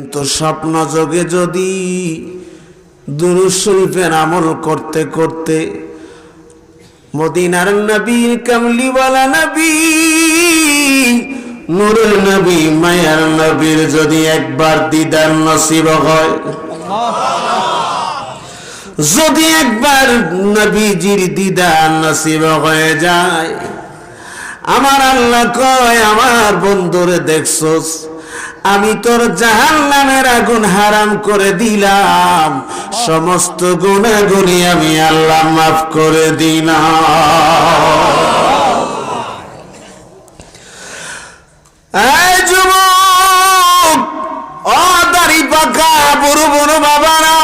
কিন্তু স্বপ্ন যোগে যদি দুরুদ শরীফের আমল করতে করতে মদিনার নবীর কামলিওয়ালা নবী নূরের নবী, মায়ার নবীর যদি একবার দিদার নসিব হয়। যদি একবার নবীজির দিদার নসিব হয়ে যায়, আমার আল্লাহ কয়, আমার বন্ধুরে দেখছস আমি তোর জাহান নামের আগুন হারাম করে দিলাম। সমস্ত গুণাগুলি আমি আল্লাহ মাফ করে দিলাম। যুবক, ও দাড়ি পাকা বুড়ো বুড়ো বাবারা,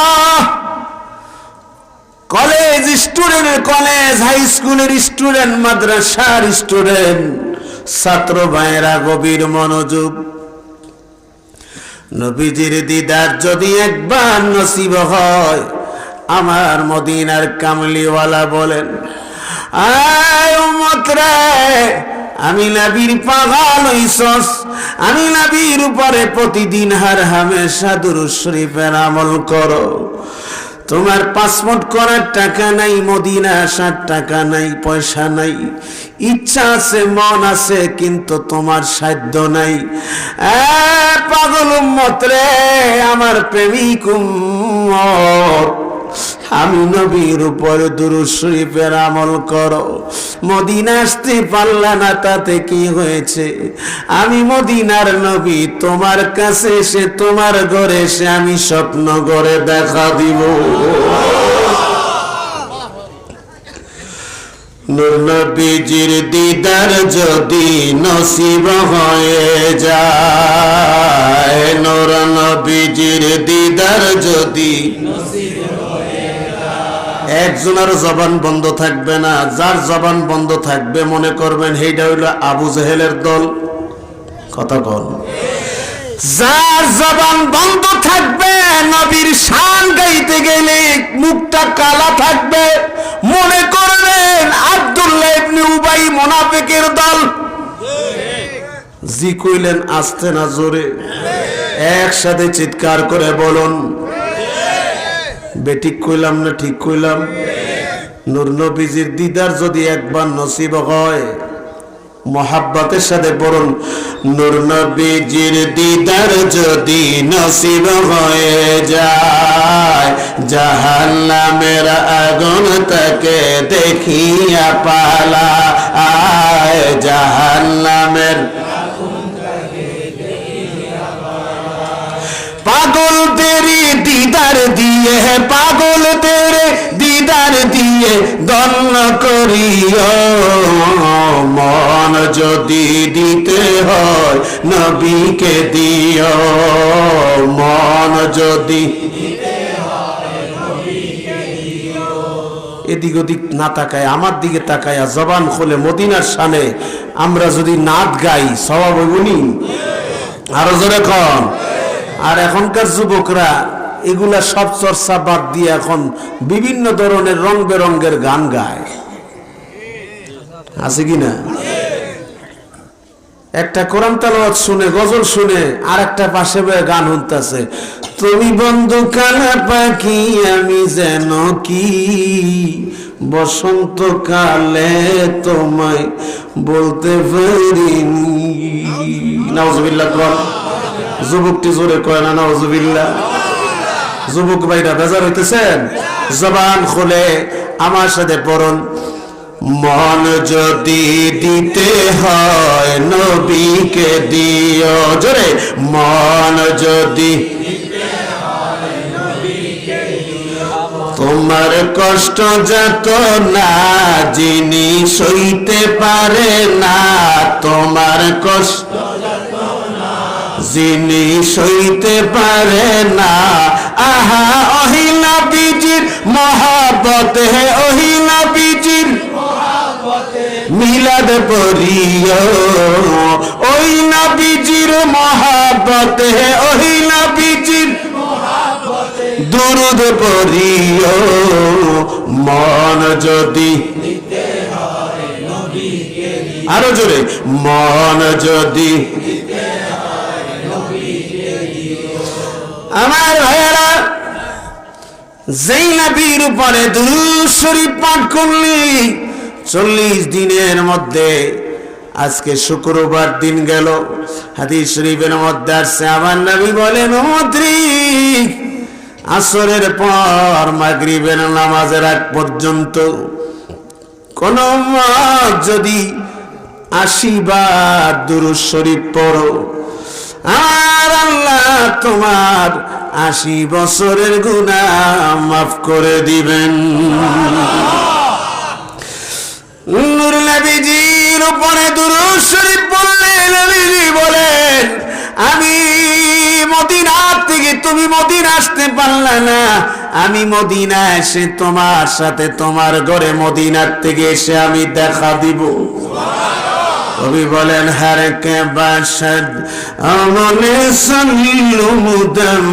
কলেজ স্টুডেন্ট, কলেজ হাই স্কুলের স্টুডেন্ট, মাদ্রাসার স্টুডেন্ট, ছাত্র ভাইয়েরা গভীর মনোযোগ নবীজির দিদার যদি একবার নসিব হয়, আমার মদিনার কামলিওয়ালা বলেন, আয় আমি নাবির পাগল হইসস আমি নাবির উপরে প্রতিদিন হার হামেশা দুরুদ শরীফের আমল করো। তোমার পাসপোর্ট করার টাকা নাই মদিনা আসার টাকা নাই, পয়সা নাই। ইচ্ছা আছে, মন আছে, কিন্তু তোমার সাধ্য নাই। পাগল উম্মত রে, আমার প্রেমিক আমি নবীর উপরে দুরুদ শরীফের আমল করো। মদিনা আসতে পারলা না, তাতে কি হয়েছে? আমি মদিনার নবী, তোমার কাছে এসে, তোমার ঘরে এসে আমি স্বপ্ন ঘরে দেখা দিব। নবীজির দিদার যদি নসিব হয়ে যায়, নূর নবীজির দিদার যদি একজনের জবান বন্ধ থাকবে না, যার জবান বন্ধ থাকবে, মনে করবেন সেইটা হইল আবু জেহেলের দল। কথা কন যার জবান বন্ধ থাকবে, নবীর শান গাইতে গেলে মুখটা কালা থাকবে। মনে করবেন আব্দুল্লাহ ইবনে উবাই মোনাফিকের দল। জি কইলেন, আসতে না জোরে। একসাথে চিৎকার করে বলুন। বেঠিক কইলাম না ঠিক কইলাম? নূর দিদার যদি একবার নসিব হয়, মহাব্বতের সাথে বলুন, নূর নবীজির দিদার যদি নসিব হয়ে যায়, জাহান্নামের আগুন তাকে দেখিয়া পালা, আয় জাহান্নামের পাগল দিদার দিয়ে পাগল তেরে, দিদার দিয়ে দন্ন করিও। মন যদি দিতে হয় নবীকে দিও। মন যদি এদিক ওদিক না তাকায়, আমার দিকে তাকায় জবান খোলে মদিনার সামনে আমরা যদি নাচ গাই স্বভাব হইবনি আরও জোরে কন। আর এখনকার যুবকরা এগুলা সব চর্চা বাদ দিয়ে এখন বিভিন্ন ধরনের রং বেরঙ্গের গান গায়। আছে কি না? একটা কোরআন তালাওয়াত শুনে, গজল শুনে আর একটা পাশে গান শুনতেছে, তুমি বন্ধু কালা পাখি, আমি যেন কি? বসন্ত কালে তোমায় বলতে পারিনি। নাউজুবিল্লাহ কর যুবকটি জোরে কয় না নজুবিল্লা যুবক ভাইরা, বেজার হইতেছেন? জবান খুলে আমার সাথে পড়ুন। মন যদি দিতে হয় নবীকে দিও। জোরে, মন যদি তোমার কষ্ট যত না, যিনি সইতে পারে না, তোমার কষ্ট যিনি সইতে পারে না আহা অহিলা বিজির মহাবত হে অহিলা বিজির মিলাদ পরিয় ওই না বিজির মহাবত হে ওই না দুরুদ পরিয় মন যদি আরও জোরে, মন যদি আমার ভাইয়েরা যেই নবীর উপরে দুরূদ শরীফ পাঠ করলি, চল্লিশ দিনের মধ্যে আজকে শুক্রবার দিন গেল। হাদিস শরীফের মধ্যে আসছে, আমার নবী বলেন আসরের পর মাগরিবের নামাজের আগ পর্যন্ত কোন যদি আশি বার দুরূদ শরীফ পড়ো আর আল্লাহ তোমার আশি বছরের গুণা মাফ করে দিবেন। নূর উপরে দুরূদ শরীফ বললেন নবীজি বলেন, আমি মদিনার থেকে তুমি মদিনা আসতে পারলে না। আমি মদিনা এসে তোমার সাথে তোমার ঘরে মদিনার থেকে এসে আমি দেখা দিব। কবি বলেন হর কে বাসদ, আমলে সল্লুমুদম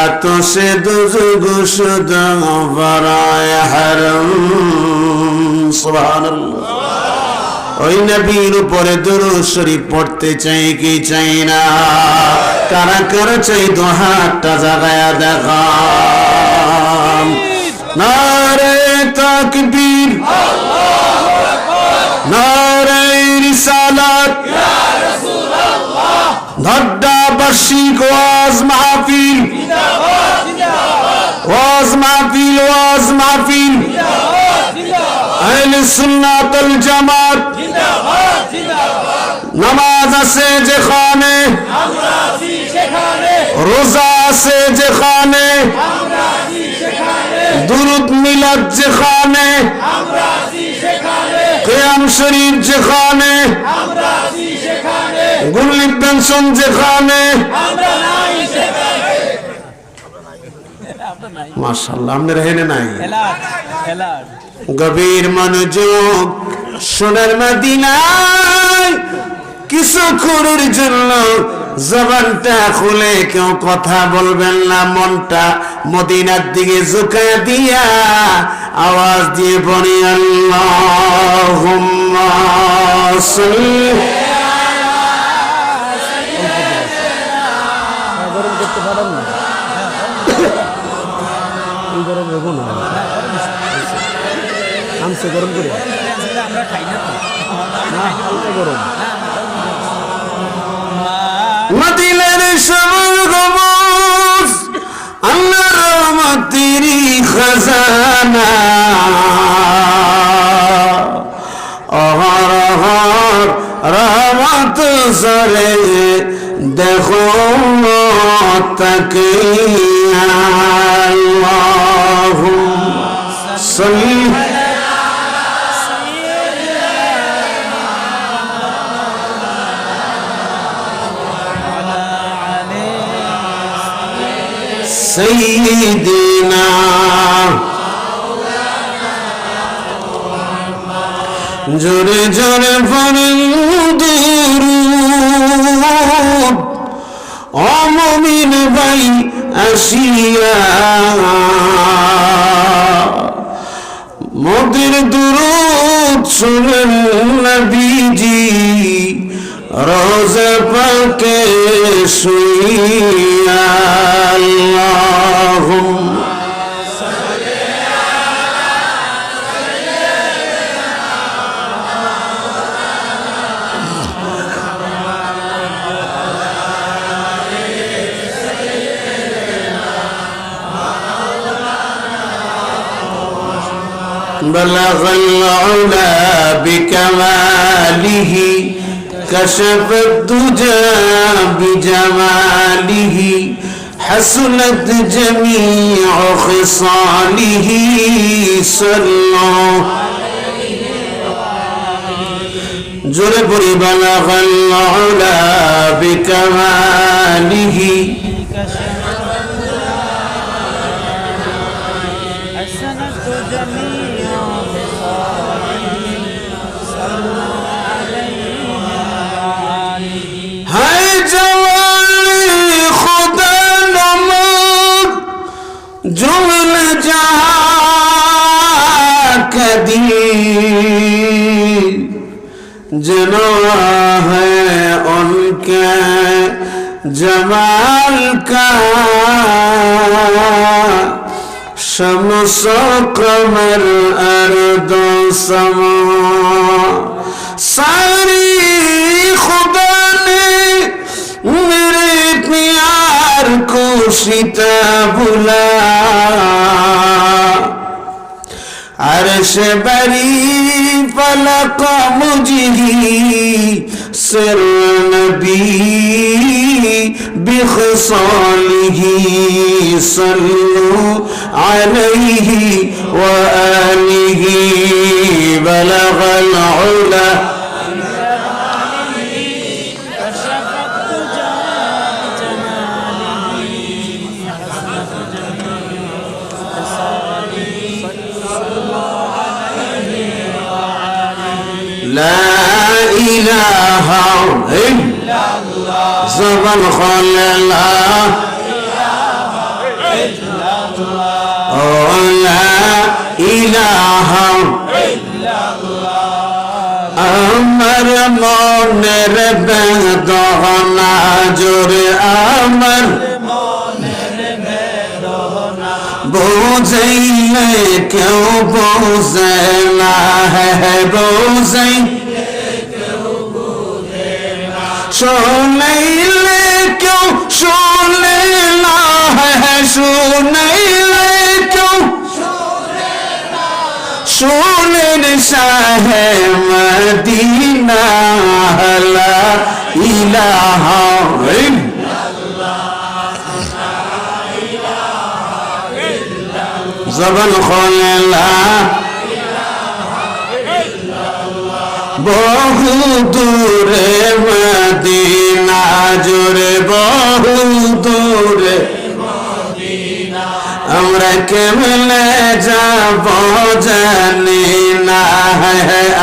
আতো সে দুজুগ শুদ বরায় হরম। সুবহানাল্লাহ। ওই নবীর উপরে দুরূদ শরীফ পড়তে চাই কি চাই না? কারা কারা চাই দু হাতটা জাগায়া দেখাম নারে তাকবীর। নারে রিসালাত ধড্ডা বার্ষিক ওয়াজ মাহফিল। ওয়াজ মাহফিল ওয়াজ মাহফিল। সুন্নাত আল জামাত। নামাজ আছে যেখানে। রোজা আছে যেখানে। দুরুদ মিলাদ যেখানে। কেয়াম শরীফ যেখানে গুল্লি পেনশন যেখানে। মাশাল্লাহ আপনার হেনে নাই? গভীর মনোযোগ সোনার মদিনায় কিছুক্ষণের জন্য জবানটা খুলে কেউ কথা বলবেন না মনটা মদিনার দিকে ঝুঁকা দিয়া আওয়াজ দিয়ে বলি আল্লাহ গরম করতে পারেন না এই গরম হব না আনছে গরম করে না হালকা গরম মদিনার সবুজ গবুজ আল্লাহ রহমতের খাজানা। সরে দেখো তাকে আল্লাহ সাল্লি سيدنا জোরে জোরে ফরুদ অমমিন ভাই আসিয়া। মোদের দুরুদ শুনেন রোজা পাকে শুইয়া। بلغ العلا بكماله كشف الدجى بجماله حسنت جميع خصاله. صلى جرب بلغ العلا بكماله حسنت جميع خصاله جلوہ ہے ان کے جمال کا شمس و قمر ارد و سما ساری خدا نے میرے پیار کو سیتا بلا عرش بری فلق وجهي سر نبي بخصاله صلوا عليه وآله بلغ العلا لا إله إلا الله. زبن خل لا لا إله إلا الله. أمر مون رب دغنا جور أمر. বুঝাইলে কেউ বোঝে না হে বোঝাই শুনাইলে কেউ শুনে না হে শুনাইলে কেউ শুনেন শাহে মদিনা ইলাহা জবন বহু দূরে মদিনা জোরে বহু দূরে আমরা কেমনে যাব জানি না।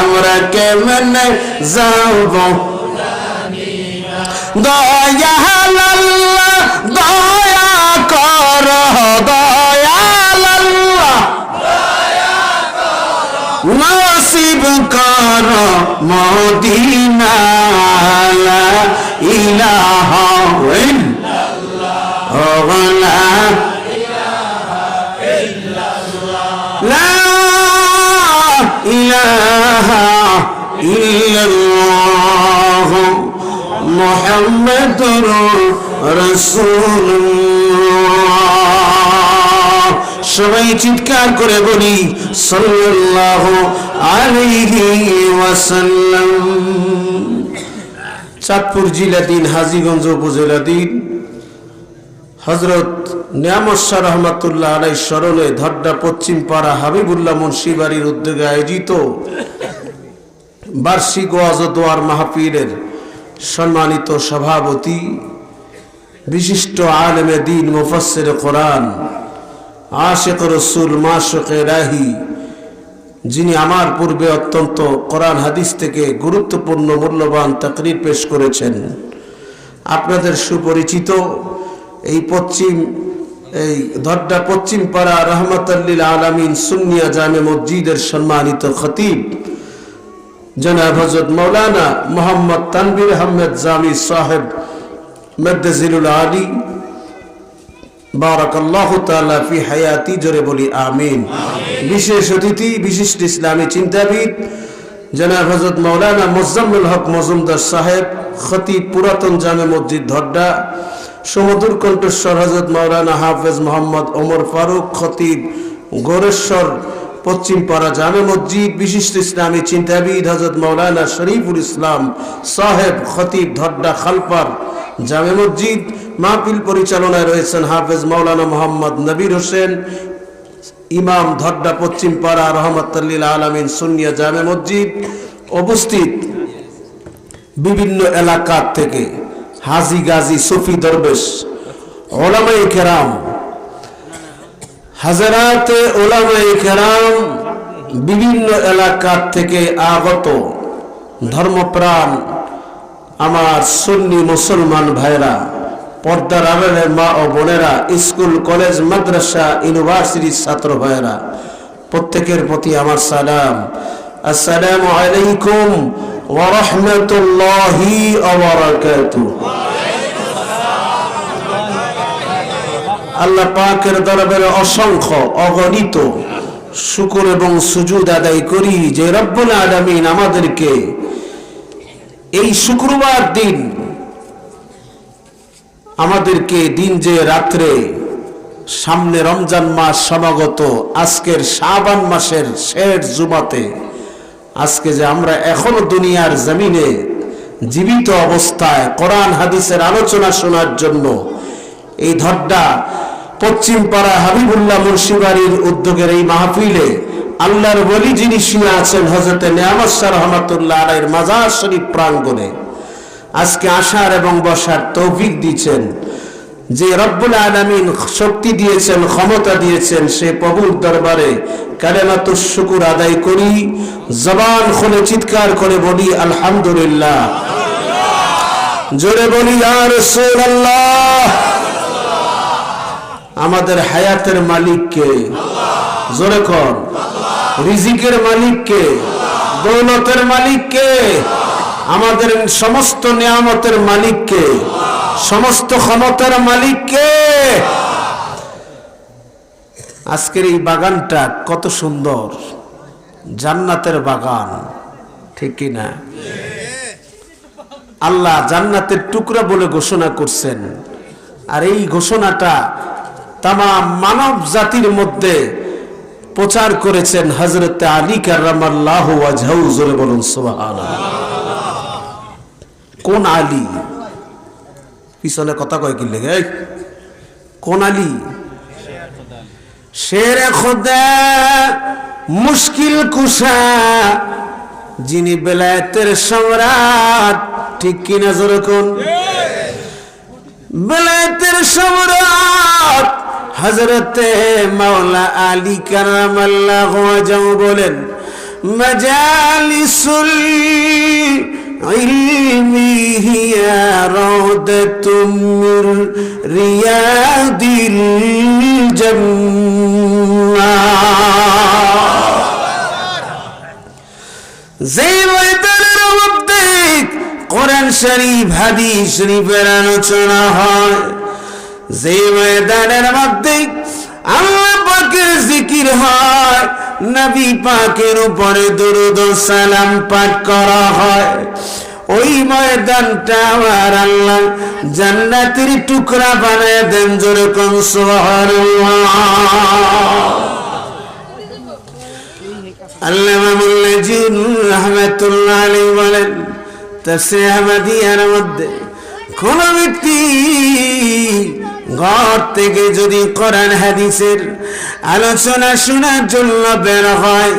আমরা কেমনে যাব দয়াল কর মদিনা ইলাহ ওগলা লা ইলাহা ইল্লাল্লাহ। সবাই চিৎকার করে বলি, সাল্লাল্লাহু আলাইহি ওয়াসাল্লাম। চাঁদপুর জেলাধীন হাজীগঞ্জ উপজেলাধীন হজরত নিয়ামত শাহ রহমাতুল্লাহ আলাই স্মরণে ধড্ডা পশ্চিম পাড়া হাবিবুল্লাহ মুন্সি বাড়ির উদ্যোগে আয়োজিত বার্ষিক ওয়াজদোয়ার মাহফিলের সম্মানিত সভাপতি, বিশিষ্ট আলেমে দিন মুফাসসির কোরআন আশেক রসুল মাশকে রাহি যিনি আমার পূর্বে অত্যন্ত কোরআন হাদিস থেকে গুরুত্বপূর্ণ মূল্যবান তাকরির পেশ করেছেন। আপনাদের সুপরিচিত এই পশ্চিম, এই ধড্ডা পশ্চিম পাড়া রহমতাল্লিল আলমিন সুন্নিয়া জামে মসজিদের সম্মানিত খতিব, জনাব হজরত মৌলানা মোহাম্মদ তানবির আহমেদ জামি সাহেব, মদ্দাজিরুল আলী বারাকাল্লাহ তাআলা ফি হায়াতি জোরে বলি আমিন। বিশেষ অতিথি বিশিষ্ট ইসলামী চিন্তাবিদ জনাব হজরত মৌলানা মোজাম্মুল হক মজুমদার সাহেব খতিব পুরাতন জামে মসজিদ ধড্ডা সমুদুর কণ্ঠস্বর হজরত মৌলানা হাফেজ মোহাম্মদ ওমর ফারুক খতিব গোরেশ্বর পশ্চিম পাড়া জামে মসজিদ বিশিষ্ট ইসলামী চিন্তাবিদ হজরত মৌলানা শরীফুল ইসলাম সাহেব খতিব ধড্ডা খালপার জামে মসজিদ মাহফিল পরিচালনায় রয়েছেন হাফেজ মৌলানা মোহাম্মদ নবীর হোসেন, ইমাম ধড্ডা পশ্চিম পাড়া রহমতুল্লিল আলমিন সুনিয়া জামে মসজিদ উপস্থিত বিভিন্ন এলাকার থেকে হাজি গাজী সফি দরবেশ ওলামাই কেরাম, হাজারাতে ওলামাই কেরাম বিভিন্ন এলাকার থেকে আগত ধর্মপ্রাণ আমার সুন্নি মুসলমান ভাইরা পর্দার আড়ালের মা ও বোনেরা, স্কুল, কলেজ, মাদ্রাসা ইউনিভার্সিটির ছাত্র ভাইরা প্রত্যেকের প্রতি আমার সালাম। আসসালামু আলাইকুম ওয়া রাহমাতুল্লাহি ওয়া বারাকাতুহু। আল্লাহ পাকের দরবারে অসংখ্য, অগণিত শুকুর এবং সুজুদ আদায় করি যে রব্বুল আলামিন আমাদেরকে এই শুক্রবার দিন আমাদেরকে দিন যে রাত্রে সামনে রমজান মাস সমাগত, আজকের শাবান মাসের শেষ জুমাতে, আজকে যে আমরা এখনও দুনিয়ার জমিনে জীবিত অবস্থায় কোরআন, হাদিসের আলোচনা শোনার জন্য এই ধড্ডা পশ্চিম পাড়া হাবিবুল্লাহ মুন্সিবাড়ির উদ্যোগের এই মাহফিলে আল্লাহর বলি যিনি শুয়ে আছেন হজরতে নিয়ামত রহমতুল্লাহ আলাইয়ের মাজার শরীফ প্রাঙ্গণে, আজকে আসার এবং বসার তৌফিক দিয়েছেন। যে রব্বুল আলামিন শক্তি দিয়েছেন, ক্ষমতা দিয়েছেন, সে প্রভুর দরবারে কালেমাতুর শুকুর আদায় করি। জবান খুলে চিৎকার করে বলি, আলহামদুলিল্লাহ। জোরে বলি আর আমাদের হায়াতের মালিককে, জোরে কর। রিজিকের মালিক মালিককে, দৌলতের মালিককে, আমাদের সমস্ত নিয়ামতের মালিককে, সমস্ত ক্ষমতার মালিককে। আজকের এই বাগানটা কত সুন্দর। জান্নাতের বাগান, ঠিক কি না? আল্লাহ জান্নাতের টুকরা বলে ঘোষণা করছেন। আর এই ঘোষণাটা তাম মানব জাতির মধ্যে প্রচার করেছেন হজরত আলী কার্লাহ বলুন কোন আলী? পিছনে কথা কয় কি লেগে? কোন আলী? শের খোদা, মুশকিল কুশা, যিনি বেলায়েতের সম্রাট, ঠিক কিনা জোরে কোন? বেলায়েতের সম্রাট হজরতে মাওলা আলী কারামাল্লাহ বলেন মাজালিসুল কোরআন শরীফ হাদিস শরীফের আলোচনা হয় যে ময়দানের মধ্যে আল্লাহ পাকের জিকির হয়, নবী পাকের উপরে দরুদ সালাম পাঠ করা হয়। ওই ময়দানটা আমার আল্লাহ জান্নাতের টুকরা বানায় দেন যেরকম সুবহানাল্লাহ। আল্লামা মুল্লাজিন রহমাতুল্লাহ আলাইহি বলেন, তাফসীর আহমদিয়ার মধ্যে কোন ব্যক্তি ঘর থেকে যদি কোরআন হাদিসের আলোচনা শোনার জন্য বের হয়,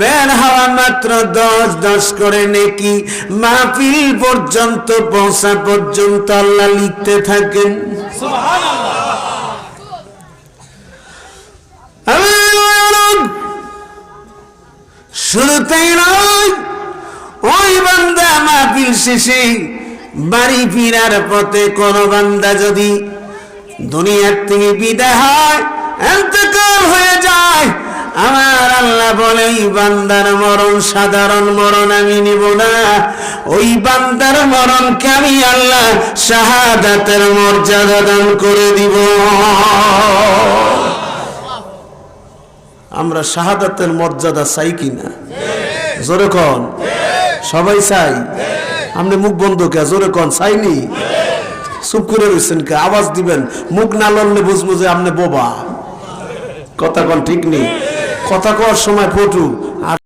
বের হওয়া মাত্র দশ দশ করে নেকি মাহফিল পর্যন্ত, পৌঁছা পর্যন্ত আল্লাহ লিখতে থাকেন। শুরুতেই নয়, ওই বান্দা মাহফিল শেষে বাড়ি ফিরার পথে কোন বান্দা যদি দুনিয়ার থেকে বিদায় হয় হয়ে যায়। আমার আল্লাহ বলে, এই বান্দার মরণ সাধারণ মরণ আমি নিব না। ওই বান্দার মরণকে আমি আল্লাহ শাহাদাতের মর্যাদা দান করে দিব। আমরা শাহাদাতের মর্যাদা চাই কিনা? জোরে কন। সবাই চাই? আপনি মুখ বন্ধ কে জোরে কন চাইনি চুপ করে রয়েছেন কে? আওয়াজ দিবেন। মুখ না লড়লে বুঝব যে আপনি বোবা। কথা কন ঠিক নেই। কথা কওয়ার সময় ফটু